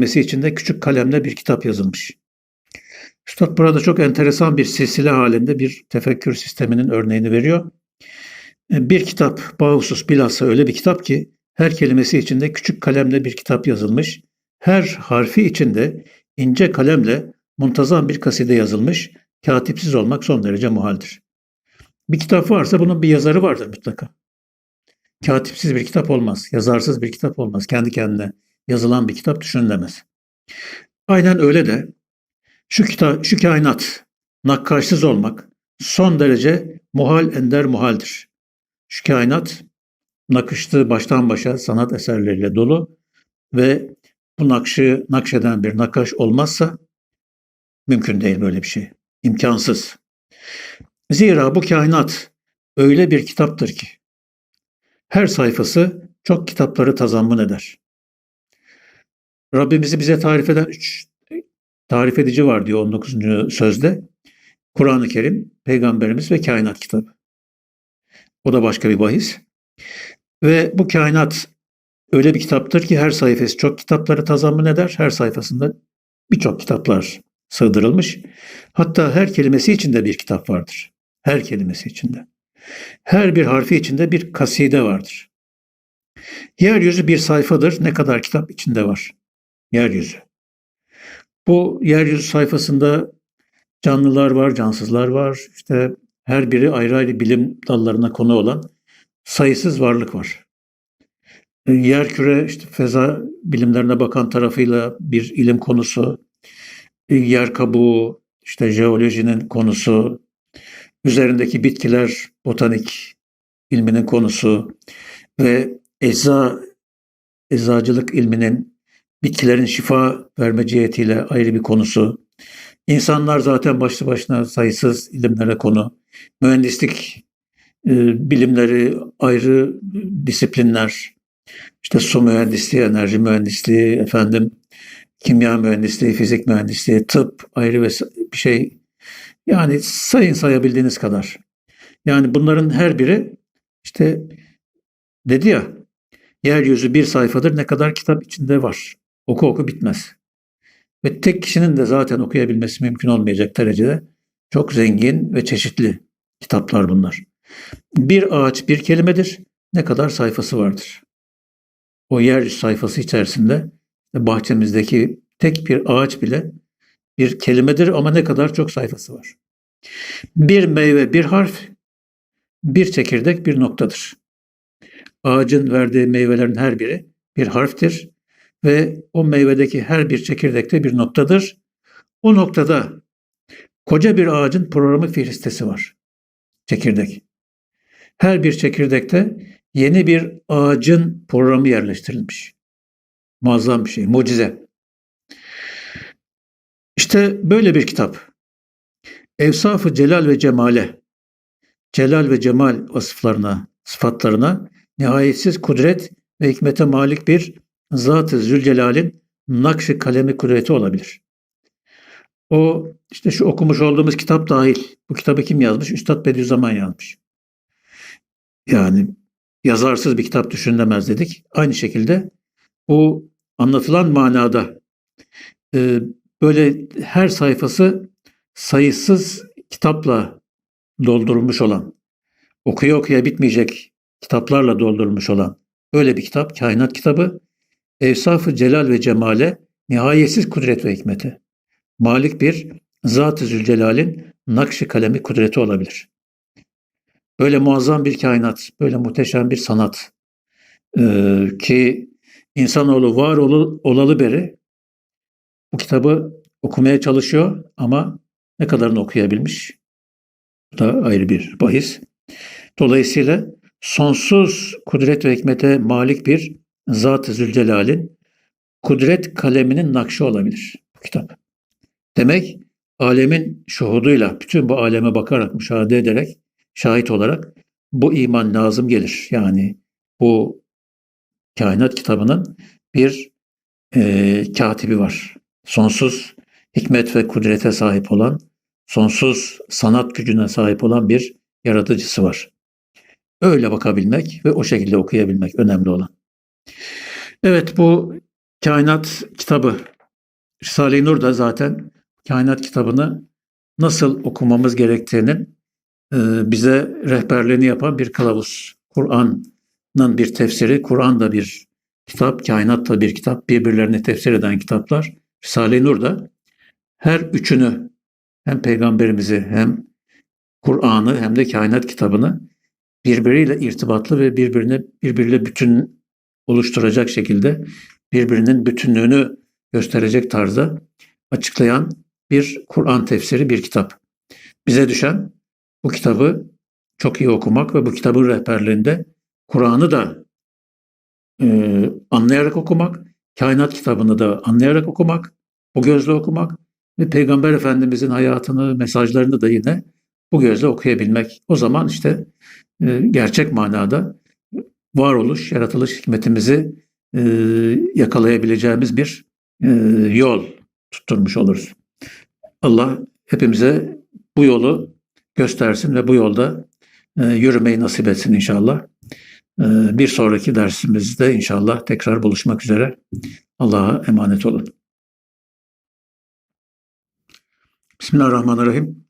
Mesi içinde küçük kalemle bir kitap yazılmış. Üstad burada çok enteresan bir silsile halinde bir tefekkür sisteminin örneğini veriyor. E, Bir kitap bahusus bilhassa öyle bir kitap ki her kelimesi içinde küçük kalemle bir kitap yazılmış. Her harfi içinde ince kalemle muntazam bir kaside yazılmış. Katipsiz olmak son derece muhaldir. Bir kitap varsa bunun bir yazarı vardır mutlaka. Katipsiz bir kitap olmaz, yazarsız bir kitap olmaz. Kendi kendine yazılan bir kitap düşünülemez. Aynen öyle de şu kitap, şu kainat nakkaşsız olmak son derece muhal ender muhaldir. Şu kainat nakışlı baştan başa sanat eserleriyle dolu ve bu nakşı nakşeden bir nakkaş olmazsa mümkün değil böyle bir şey. İmkansız. Zira bu kainat öyle bir kitaptır ki her sayfası çok kitapları tazammun eder. Rabbimizi bize tarif eden üç tarif edici var diyor 19. sözde. Kur'an-ı Kerim, Peygamberimiz ve kainat kitabı. O da başka bir bahis. Ve bu kainat öyle bir kitaptır ki her sayfası çok kitapları tazammun eder. Her sayfasında birçok kitaplar sığdırılmış. Hatta her kelimesi içinde bir kitap vardır. Her kelimesi içinde. Her bir harfi içinde bir kaside vardır. Yeryüzü bir sayfadır. Ne kadar kitap içinde var? Yeryüzü. Bu yeryüzü sayfasında canlılar var, cansızlar var. İşte her biri ayrı ayrı bilim dallarına konu olan sayısız varlık var. Yer küre işte feza bilimlerine bakan tarafıyla bir ilim konusu, yer kabuğu, işte jeolojinin konusu, üzerindeki bitkiler, botanik ilminin konusu ve ecza, eczacılık ilminin bitkilerin şifa verme cihetiyle ayrı bir konusu. İnsanlar zaten başlı başına sayısız ilimlere konu. Mühendislik e, bilimleri ayrı disiplinler. İşte su mühendisliği, enerji mühendisliği, efendim kimya mühendisliği, fizik mühendisliği, tıp ayrı ve bir şey. Yani sayın sayabildiğiniz kadar. Yani bunların her biri işte dedi ya yeryüzü bir sayfadır ne kadar kitap içinde var. Oku oku bitmez. Ve tek kişinin de zaten okuyabilmesi mümkün olmayacak derecede çok zengin ve çeşitli kitaplar bunlar. Bir ağaç bir kelimedir. Ne kadar sayfası vardır. O yeryüzü sayfası içerisinde bahçemizdeki tek bir ağaç bile bir kelimedir ama ne kadar çok sayfası var. Bir meyve bir harf, bir çekirdek bir noktadır. Ağacın verdiği meyvelerin her biri bir harftir ve o meyvedeki her bir çekirdekte bir noktadır. O noktada koca bir ağacın programı fihristesi var. Çekirdek. Her bir çekirdekte yeni bir ağacın programı yerleştirilmiş. Muazzam bir şey, mucize. İşte böyle bir kitap. Evsafı celal ve cemale, celal ve cemal vasıflarına, sıfatlarına nihayetsiz kudret ve hikmete malik bir Zat-ı Zülcelal'in nakş kalemi kudreti olabilir. O işte şu okumuş olduğumuz kitap dahil. Bu kitabı kim yazmış? Üstad Bediüzzaman yazmış. Yani yazarsız bir kitap düşünülemez dedik. Aynı şekilde bu anlatılan manada e, böyle her sayfası sayısız kitapla doldurulmuş olan, okuya okuya bitmeyecek kitaplarla doldurulmuş olan öyle bir kitap, kainat kitabı, Evsaf-ı Celal ve Cemale, nihayetsiz kudret ve hikmeti. Malik bir Zat-ı Zülcelal'in nakşi kalemi kudreti olabilir. Böyle muazzam bir kainat, böyle muhteşem bir sanat ee, ki insanoğlu var ol, olalı beri bu kitabı okumaya çalışıyor ama ne kadarını okuyabilmiş? Bu da ayrı bir bahis. Dolayısıyla sonsuz kudret ve hikmete malik bir Zat-ı Zülcelal'in kudret kaleminin nakşı olabilir bu kitap. Demek alemin şuhuduyla, bütün bu aleme bakarak, müşahede ederek, şahit olarak bu iman lazım gelir. Yani bu kainat kitabının bir e, katibi var. Sonsuz hikmet ve kudrete sahip olan, sonsuz sanat gücüne sahip olan bir yaratıcısı var. Öyle bakabilmek ve o şekilde okuyabilmek önemli olan. Evet bu Kainat kitabı. Risale-i Nur da zaten kainat kitabını nasıl okumamız gerektiğinin e, bize rehberliğini yapan bir kılavuz. Kur'an'ın bir tefsiri, Kur'an da bir kitap, kainat da bir kitap, birbirlerini tefsir eden kitaplar. Risale-i Nur da her üçünü hem peygamberimizi hem Kur'an'ı hem de kainat kitabını birbiriyle irtibatlı ve birbirine birbiriyle bütün oluşturacak şekilde birbirinin bütünlüğünü gösterecek tarzda açıklayan bir Kur'an tefsiri, bir kitap. Bize düşen bu kitabı çok iyi okumak ve bu kitabın rehberliğinde Kur'an'ı da e, anlayarak okumak, kainat kitabını da anlayarak okumak, bu gözle okumak ve Peygamber Efendimizin hayatını, mesajlarını da yine bu gözle okuyabilmek. O zaman işte e, gerçek manada varoluş, yaratılış hikmetimizi e, yakalayabileceğimiz bir e, yol tutturmuş oluruz. Allah hepimize bu yolu göstersin ve bu yolda e, yürümeyi nasip etsin inşallah. E, bir sonraki dersimizde inşallah tekrar buluşmak üzere. Allah'a emanet olun. Bismillahirrahmanirrahim.